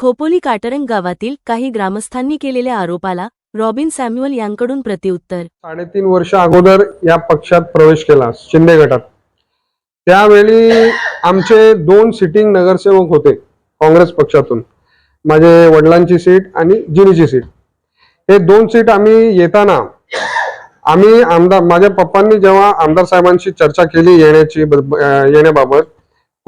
खोपोली काटरंग गावातील काही ग्रामस्थांनी केलेल्या आरोपाला रॉबिन सॅम्युअल यांकडून प्रतिउत्तर साडेतीन वर्ष अगोदर या पक्षात प्रवेश केला शिंदे गटात. त्यावेळी आमचे दोन सिटिंग नगरसेवक होते काँग्रेस पक्षातून. माझे वडिलांची सीट आणि जिनीची सीट. हे दोन सीट आम्ही येताना आम्ही आमदार माझ्या पप्पांनी जेव्हा आमदार साहेबांशी चर्चा केली येण्याची येण्याबाबत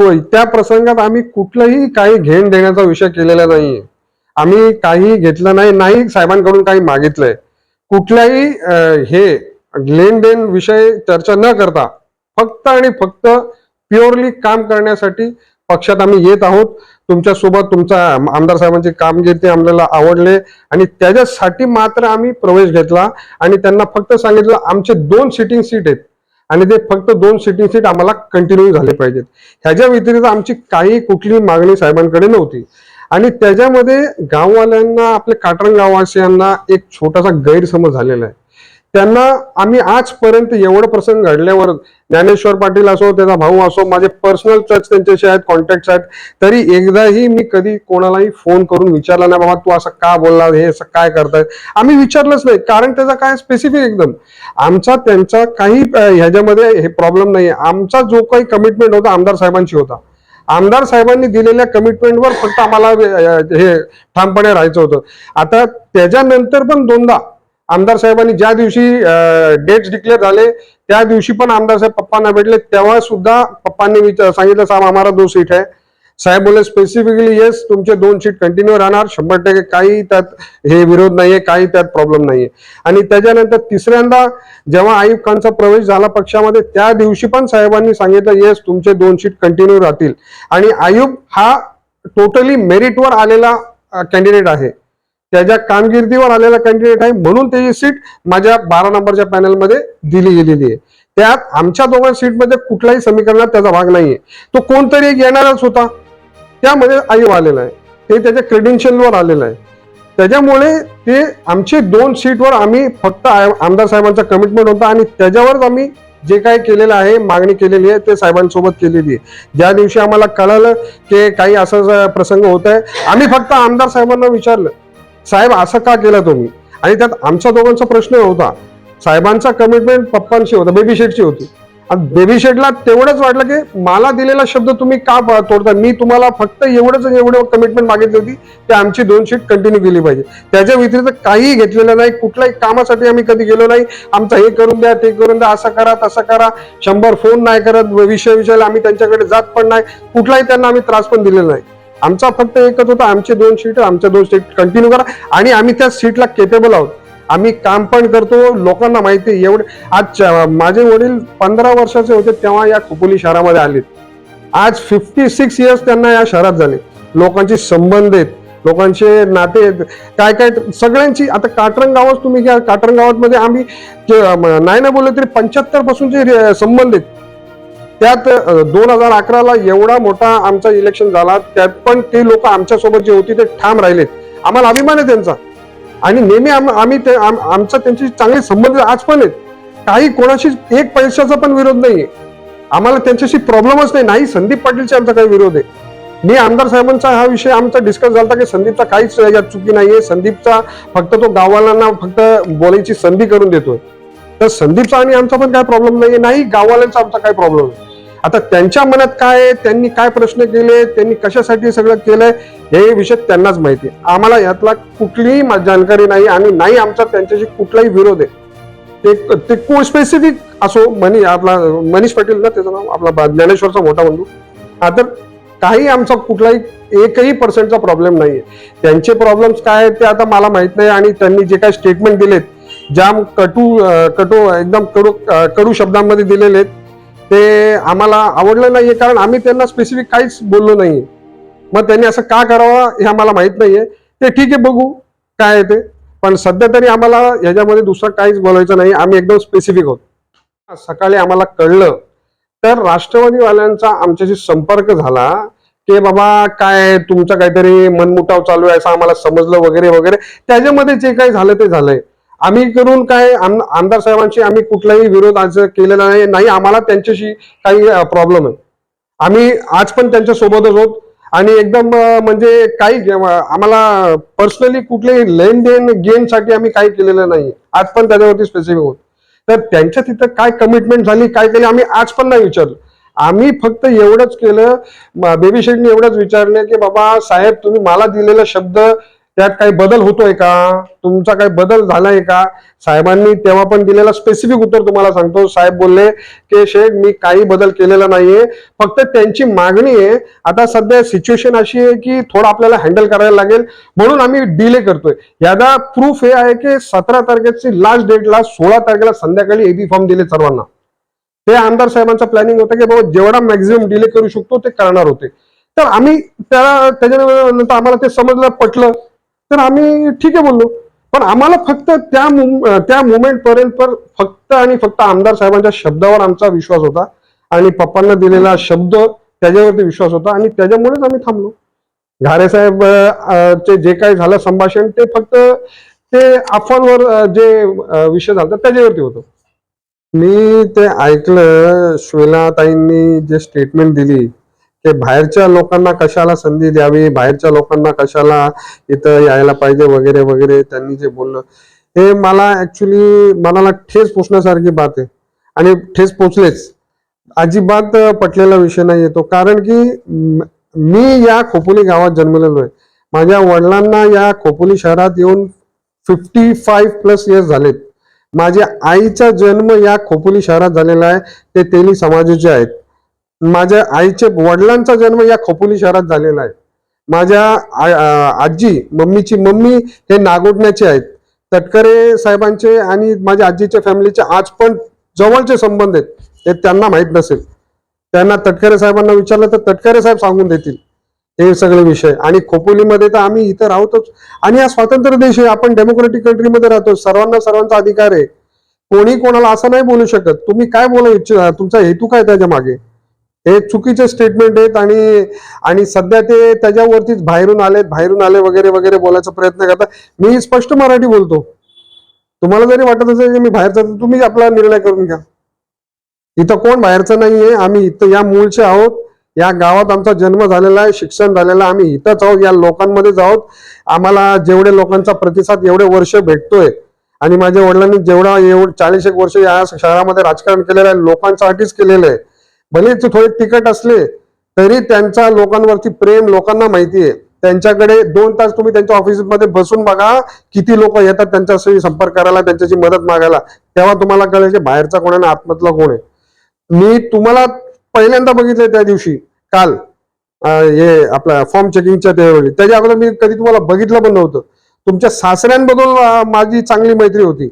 होय त्या प्रसंगात आम्ही कुठलंही काही घेण देण्याचा विषय केलेला नाहीये. आम्ही काही घेतलं नाही नाही साहेबांकडून काही मागितलंय. कुठल्याही हे लेन देन विषय चर्चा न करता फक्त आणि फक्त प्युअरली काम करण्यासाठी पक्षात आम्ही येत आहोत. तुमच्यासोबत तुमचा आमदार साहेबांची कामगिरी ते आम्हाला आवडले आणि त्याच्यासाठी मात्र आम्ही प्रवेश घेतला आणि त्यांना फक्त सांगितलं आमचे दोन सिटिंग सीट आहेत. आणि ते फक्त दोन सिटिंग सीट आम्हाला कंटिन्यू झाले पाहिजेत. ह्याच्या व्यतिरिक्त आमची काही कुठली मागणी साहेबांकडे नव्हती. आणि त्याच्यामध्ये गाववाल्यांना आपल्या काटरंग गाववासियांना एक छोटासा गैरसमज झालेला आहे. त्यांना आम्ही आजपर्यंत एवढं प्रसंग घडल्यावर ज्ञानेश्वर पाटील असो त्याचा भाऊ असो माझे पर्सनल टच त्यांच्याशी आहेत कॉन्टॅक्ट आहेत तरी एकदाही मी कधी कोणालाही फोन करून विचारला नाही बाबा तू असं का बोलला हे असं काय करताय? आम्ही विचारलंच नाही कारण त्याचा काय स्पेसिफिक एकदम? आमचा त्यांचा काही ह्याच्यामध्ये हे प्रॉब्लेम नाही आमचा जो काही कमिटमेंट होता आमदार साहेबांशी होता. आमदार साहेबांनी दिलेल्या कमिटमेंटवर फक्त आम्हाला हे ठामपणे राहायचं होतं. आता त्याच्यानंतर पण दोनदा आमदार साहेबांनी ज्या दिवशी डेट्स डिक्लेअर झाले त्या दिवशी पण आमदार साहेब पप्पांना भेटले. तेव्हा सुद्धा पप्पांनी विचार सांगितलं साहेब आम्हाला दो सीट आहे. साहेब बोले स्पेसिफिकली येस तुमचे दोन सीट कंटिन्यू राहणार. शंभर टक्के काही त्यात हे विरोध नाहीये काही त्यात प्रॉब्लेम नाहीये. आणि त्याच्यानंतर तिसऱ्यांदा जेव्हा आयुब खानचा प्रवेश झाला पक्षामध्ये त्या दिवशी पण साहेबांनी सांगितलं येस तुमचे दोन सीट कंटिन्यू राहतील. आणि आयुब हा टोटली मेरिटवर आलेला कॅन्डिडेट आहे. त्याच्या कामगिरीवर आलेला कॅन्डिडेट आहे म्हणून त्याची सीट माझ्या बारा नंबरच्या पॅनलमध्ये दिली गेलेली आहे. त्यात आमच्या दोघां सीटमध्ये कुठल्याही समीकरणात त्याचा भाग नाहीये. तो कोणतरी एक येणारच होता. त्यामध्ये आयु आलेला आहे. ते त्याच्या क्रेडेन्शियलवर आलेलं आहे. त्याच्यामुळे ते आमचे दोन सीटवर आम्ही फक्त आमदार साहेबांचा कमिटमेंट होता आणि त्याच्यावरच आम्ही जे काय केलेलं आहे मागणी केलेली आहे ते साहेबांसोबत केलेली आहे. ज्या दिवशी आम्हाला कळालं की काही असा असं प्रसंग होत आहे आम्ही फक्त आमदार साहेबांना विचारलं. साहेब असं का केलं तुम्ही? आणि त्यात आमच्या दोघांचा प्रश्न होता. साहेबांचा कमिटमेंट पप्पांशी होता बेबी शेटची होती. आणि बेबी शेटला तेवढंच वाटलं की मला दिलेला शब्द तुम्ही का तोडता? मी तुम्हाला फक्त एवढंच एवढं कमिटमेंट मागितली होती की आमची दोन शीट कंटिन्यू केली पाहिजे. त्याच्या व्यतिरिक्त काहीही घेतलेलं नाही. कुठल्याही कामासाठी आम्ही कधी गेलो नाही. आमचं हे करून द्या ते करून द्या असं करा तसं करा. शंभर फोन नाही करत विषय विषयाला आम्ही त्यांच्याकडे जात पण नाही. कुठलाही त्यांना आम्ही त्रास पण दिलेला नाही. आमचा फक्त एकच होता आमचे दोन सीट आमच्या दोन सीट कंटिन्यू करा. आणि आम्ही त्या सीटला केपेबल आहोत. आम्ही काम पण करतो लोकांना माहिती आहे, एवढे आज माझे वडील पंधरा वर्षाचे होते तेव्हा या खोपोली शहरामध्ये आलेत. आज फिफ्टी सिक्स इयर्स त्यांना या शहरात झाले. लोकांचे संबंध आहेत लोकांचे नाते आहेत काय काय सगळ्यांची आता काटरंग गावात तुम्ही घ्या काटरंग गावात मध्ये आम्ही नाही ना बोलले तरी पंच्याहत्तर पासूनचे संबंध आहेत. त्यात दोन हजार अकराला एवढा मोठा आमचा इलेक्शन झाला त्यात पण ते लोक आमच्यासोबत जे होती ते ठाम राहिलेत. आम्हाला अभिमान आहे त्यांचा. आणि नेहमी आम- आम्ही ते- आमचा त्यांची चांगले संबंध आज पण आहेत. काही कोणाशी एक पैशाचा पण विरोध नाहीये. आम्हाला त्यांच्याशी प्रॉब्लेमच नाही. नाही संदीप पाटीलचा आमचा काही विरोध आहे. मी आमदार साहेबांचा हा विषय आमचा डिस्कस झाला की संदीपचा काहीच यात चुकी नाहीये. संदीपचा फक्त तो गाववाल्यांना फक्त बोलायची संधी करून देतोय. तर संदीपचा आणि आमचा पण काय प्रॉब्लेम नाहीये. नाही गाववाल्यांचा आमचा काय प्रॉब्लेम आहे आता त्यांच्या मनात काय आहे? त्यांनी काय प्रश्न केले? त्यांनी कशासाठी सगळं केलंय? हे विषय त्यांनाच माहिती आहे. आम्हाला यातला कुठलीही जानकारी नाही आणि नाही आमचा त्यांच्याशी कुठलाही विरोध आहे. ते ते कोण स्पेसिफिक असो मनी आपला मनीष पाटील ना त्याचं नाव आपला ज्ञानेश्वरचा मोठा बंधू. हा तर काही आमचा कुठलाही एकही पर्सेंटचा प्रॉब्लेम नाही आहे त्यांचे प्रॉब्लेम्स काय आहेत ते आता मला माहीत नाही आणि त्यांनी जे काही स्टेटमेंट दिलेत जाम कटू कटू एकदम कडू कडू शब्दांमध्ये दिलेले आहेत ते आम्हाला आवडलं नाहीये कारण आम्ही त्यांना स्पेसिफिक काहीच बोललो नाहीये. मग त्यांनी असं का करावं हे आम्हाला माहीत नाहीये. ते ठीक आहे बघू काय आहे ते. पण सध्या तरी आम्हाला ह्याच्यामध्ये दुसरं काहीच बोलायचं नाही. आम्ही एकदम स्पेसिफिक आहोत. सकाळी आम्हाला कळलं तर राष्ट्रवादीवाल्यांचा आमच्याशी संपर्क झाला की बाबा काय तुमचं काहीतरी मनमुटाव चालू आहे असं आम्हाला समजलं वगैरे वगैरे. त्याच्यामध्ये जे काही झालं ते झालंय. आम्ही करून काय आम- आमदार साहेबांशी आम्ही कुठलाही विरोध आज केलेला नाही नाही आम्हाला त्यांच्याशी काही प्रॉब्लेम आहे. आम्ही आज पण त्यांच्या सोबतच आहोत आणि एकदम म्हणजे काही आम्हाला पर्सनली कुठलेही लेन देन गेनसाठी आम्ही काही केलेलं नाही. आज पण त्याच्यावरती स्पेसिफिक होत तर त्यांच्या तिथं काय कमिटमेंट झाली काय केली आम्ही आज पण नाही विचारलं. आम्ही फक्त एवढंच केलं बेबी शेटने एवढंच विचारलं की बाबा साहेब तुम्ही मला दिलेला शब्द त्यात काही बदल होतोय का? तुमचा काही बदल झालाय का? साहेबांनी तेव्हा पण दिलेला स्पेसिफिक उत्तर तुम्हाला सांगतो. साहेब बोलले की शेठ मी काही बदल केलेला नाहीये. फक्त त्यांची मागणी आहे. आता सध्या सिच्युएशन अशी आहे की थोडं आपल्याला हँडल करायला लागेल. म्हणून आम्ही डिले करतोय. याचा प्रूफ हे आहे की सतरा तारखेची लास्ट डेटला सोळा तारखेला संध्याकाळी एबी फॉर्म दिले सर्वांना. ते आमदार साहेबांचं प्लॅनिंग होतं की बाबा जेवढा मॅक्झिमम डिले करू शकतो ते करणार होते. तर आम्ही त्याला त्याच्यानंतर आम्हाला ते समजलं पटलं. तर आम्ही ठीक आहे बोललो. पण आम्हाला फक्त त्या त्या मुमेंट पर्यंत पर- फक्त आणि फक्त आमदार साहेबांच्या शब्दावर आमचा विश्वास होता. आणि पप्पांना दिलेला शब्द त्याच्यावरती विश्वास होता. आणि त्याच्यामुळेच आम्ही थांबलो. घारे साहेब चे जे काही झालं संभाषण ते फक्त ते अफवांवर जे विषय झाला त्याच्यावरती होतं. मी ते ऐकलं श्वेला ताईंनी जे स्टेटमेंट दिली ते बाहेरच्या लोकांना कशाला संधी द्यावी? बाहेरच्या लोकांना कशाला इथं यायला पाहिजे वगैरे वगैरे? त्यांनी जे बोललं हे मला ऍक्च्युली मनाला ठेस पोचण्यासारखी बात आहे. आणि ठेस पोचलेच. अजिबात पटलेला विषय नाही येतो कारण की मी या खोपोली गावात जन्मलेलो आहे. माझ्या वडिलांना या खोपोली शहरात येऊन फिफ्टी फाईव्ह प्लस इयर्स झालेत. माझ्या आईचा जन्म या खोपोली शहरात झालेला आहे. ते तेली समाजाचे आहेत. माझ्या आईचे वडिलांचा जन्म या खोपोली शहरात झालेला आहे. माझ्या आजी मम्मीची मम्मी हे नागोटण्याचे आहेत. तटकरे साहेबांचे आणि माझ्या आजीच्या फॅमिलीचे आज पण जवळचे संबंध आहेत हे त्यांना माहीत नसेल. त्यांना तटकरे साहेबांना विचारलं तर तटकरे साहेब सांगून देतील हे सगळे विषय. आणि खोपोलीमध्ये तर आम्ही इथं राहतोच. आणि हा स्वातंत्र्य देश आहे आपण डेमोक्रेटिक कंट्रीमध्ये राहतो. सर्वांना सर्वांचा अधिकार आहे. कोणी कोणाला असं नाही बोलू शकत. तुम्ही काय बोलू इच्छिता? तुमचा हेतू काय त्याच्यामागे? हे चुकीचे स्टेटमेंट आहेत आणि आणि सध्या ते त्याच्यावरतीच बाहेरून आलेत बाहेरून आले वगैरे वगैरे बोलायचा प्रयत्न करतात. मी स्पष्ट मराठी बोलतो. तुम्हाला जरी वाटत असेल की मी बाहेरचा तुम्ही आपला निर्णय करून घ्या. इथं कोण बाहेरचं नाहीये आम्ही इथं या मूळचे आहोत. या गावात आमचा जन्म झालेला आहे शिक्षण झालेलं आहे आम्ही इथंच आहोत या लोकांमध्येच आहोत. आम्हाला जेवढे लोकांचा प्रतिसाद एवढे वर्ष भेटतोय. आणि माझ्या वडिलांनी जेवढा एवढ चाळीस एक वर्ष या शहरामध्ये राजकारण केलेलं आहे लोकांसाठीच केलेलं आहे. भले थोडे तिकट असले तरी त्यांचा लोकांवरती प्रेम लोकांना माहिती आहे त्यांच्याकडे दोन तास तुम्ही त्यांच्या ऑफिसमध्ये बसून बघा किती लोक येतात त्यांच्याशी संपर्क करायला त्यांच्याशी मदत मागायला. तेव्हा तुम्हाला कळेल की बाहेरचा कोण आहे आणि आतमधला कोण आहे. मी तुम्हाला पहिल्यांदा बघितलंय त्या दिवशी काल हे आपल्या फॉर्म चेकिंगच्या त्यावेळी. त्याच्या अगोदर मी कधी तुम्हाला बघितलं पण नव्हतं. तुमच्या सासऱ्यांबद्दल माझी चांगली मैत्री होती.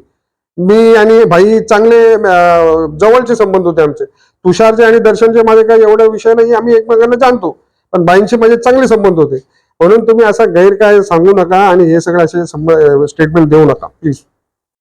मी आणि भाई चांगले जवळचे संबंध होते आमचे. तुषारचे आणि दर्शनचे माझे काही एवढा विषय नाही आम्ही एकमेकांना जाणतो. पण बाईंचे माझे चांगले संबंध होते. म्हणून तुम्ही असा गैर काय सांगू नका आणि हे सगळं असे स्टेटमेंट देऊ नका. प्लीज